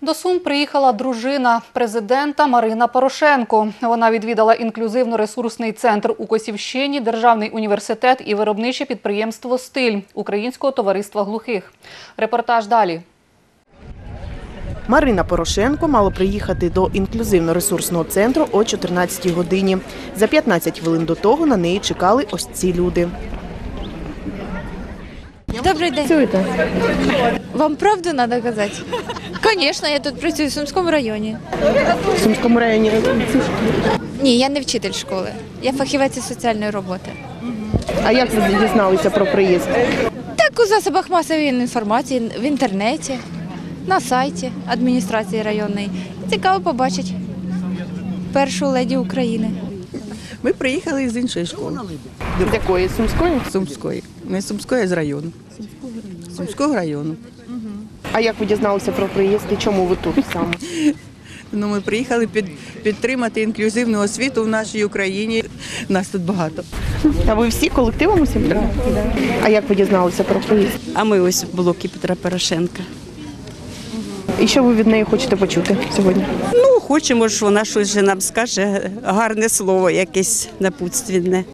До Сум приїхала дружина президента Марина Порошенко. Вона відвідала інклюзивно-ресурсний центр у Косівщині, Державний університет і виробниче підприємство «Стиль» Українського товариства глухих. Репортаж далі. Марина Порошенко мала приїхати до інклюзивно-ресурсного центру о 14 годині. За 15 хвилин до того на неї чекали ось ці люди. Добрий день. Вам правду треба казати? Звісно, я тут працюю в Сумському районі. В Сумському районі Ні, я не вчитель школи. Я фахівець із соціальної роботи. А як ви дізналися про приїзд? Так у засобах масової інформації в інтернеті, на сайті адміністрації районної. Цікаво побачити першу леді України. Ми приїхали з іншої школи. З якої сумської? Сумської. Не Сумської, а з району. Сумського району. Сумського району. А як ви дізналися про приїзд і чому ви тут саме? Ну, ми приїхали під, підтримати інклюзивну освіту в нашій Україні. Нас тут багато. А ви всі колективом усім? Так. А як ви дізналися про приїзд? А ми ось в блокі Петра Порошенка. І що ви від неї хочете почути сьогодні? Ну, хочемо, що вона щось же нам скаже, гарне слово, якесь напутственне.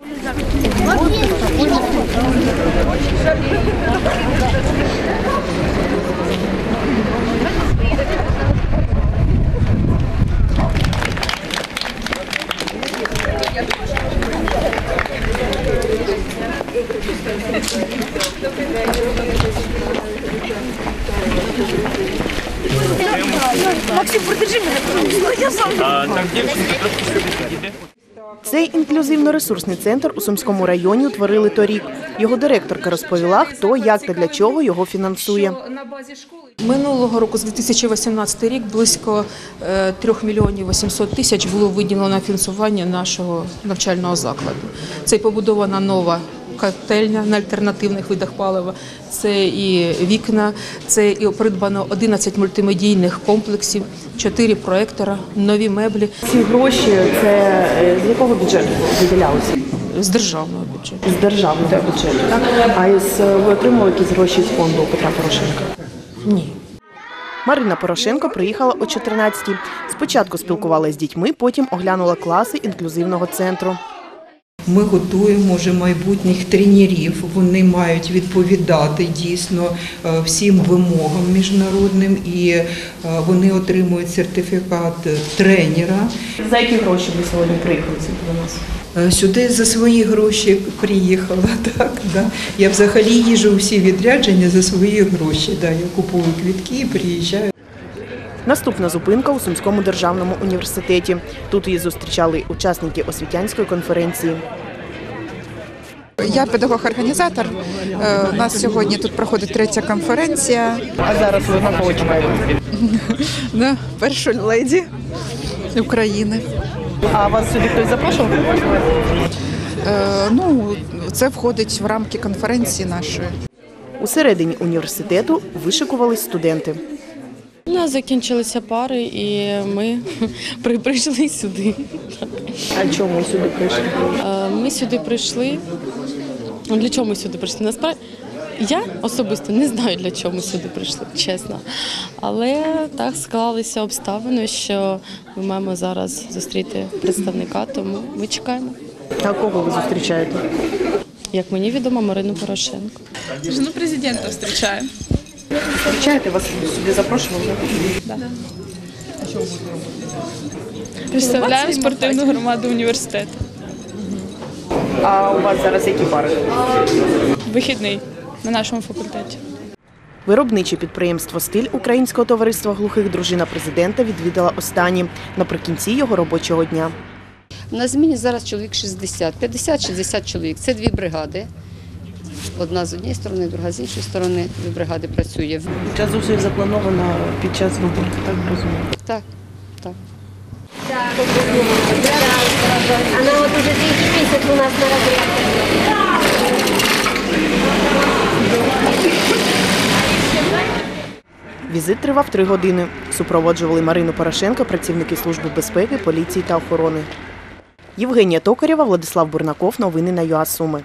Максим, продержи мене, я сам. Так, дівчинка, трошки сюди підійде. Цей інклюзивно-ресурсний центр у Сумському районі утворили торік. Його директорка розповіла, хто, як та для чого його фінансує. Минулого року, з 2018 рік, близько е, 3 мільйонів 800 тисяч було виділено на фінансування нашого навчального закладу. Це побудована нова котельня на альтернативних видах палива, це і вікна, це і придбано 11 мультимедійних комплексів, 4 проектора, нові меблі Ці гроші це з якого бюджету виділялися? з державного бюджету. З державного бюджету. Так? А із, ви отримали якісь гроші з фонду Петра Порошенка? Ні. Марина Порошенко приїхала о 14-й. Спочатку спілкувалася з дітьми, потім оглянула класи інклюзивного центру. Ми готуємо вже майбутніх тренерів. Вони мають відповідати дійсно е, всім вимогам міжнародним, і е, вони отримують сертифікат тренера. За які гроші ви сьогодні приїхали до нас? Е, Сюди за свої гроші приїхала. Так, да. Я взагалі їжу всі відрядження за свої гроші. Да. Я купую квітки і приїжджаю. Наступна зупинка у Сумському державному університеті. Тут її зустрічали учасники освітянської конференції. Я педагог-організатор. Е, У нас сьогодні тут проходить третя конференція. А зараз ви на кого чекаєте? на першу леді України. А вас сюди хтось запрошував? Е, Ну, це входить в рамки конференції нашої. Усередині університету вишикувались студенти. Нас закінчилися пари, і ми прийшли сюди. А чому сюди прийшли? Е, Ми сюди прийшли. Для чого ми сюди прийшли? Насправді я особисто не знаю, для чого ми сюди прийшли, чесно. Але так склалися обставини, що ми маємо зараз зустріти представника, тому ми чекаємо. А кого ви зустрічаєте? Як мені відомо, Марину Порошенко. Жену президента зустрічаємо. Зустрічаєте вас сюди запрошували? Представляємо спортивну громаду університету. А у вас зараз які пари? Вихідний на нашому факультеті. Виробниче підприємство Стиль Українського товариства глухих дружина президента відвідала останні наприкінці його робочого дня. На зміні зараз чоловік 60, 50-60 чоловік. Це дві бригади. Одна з однієї сторони, друга з іншої сторони. Дві бригади працює. Час зусиль заплановано під час виборів, так розумію. Так, так. Она вот уже третий месяц у нас на разрядке. Візит тривав три години. Супроводжували Марину Порошенко, працівники Служби безпеки, поліції та охорони. Євгенія Токарєва, Владислав Бурнаков. Новини на ЮА Суми.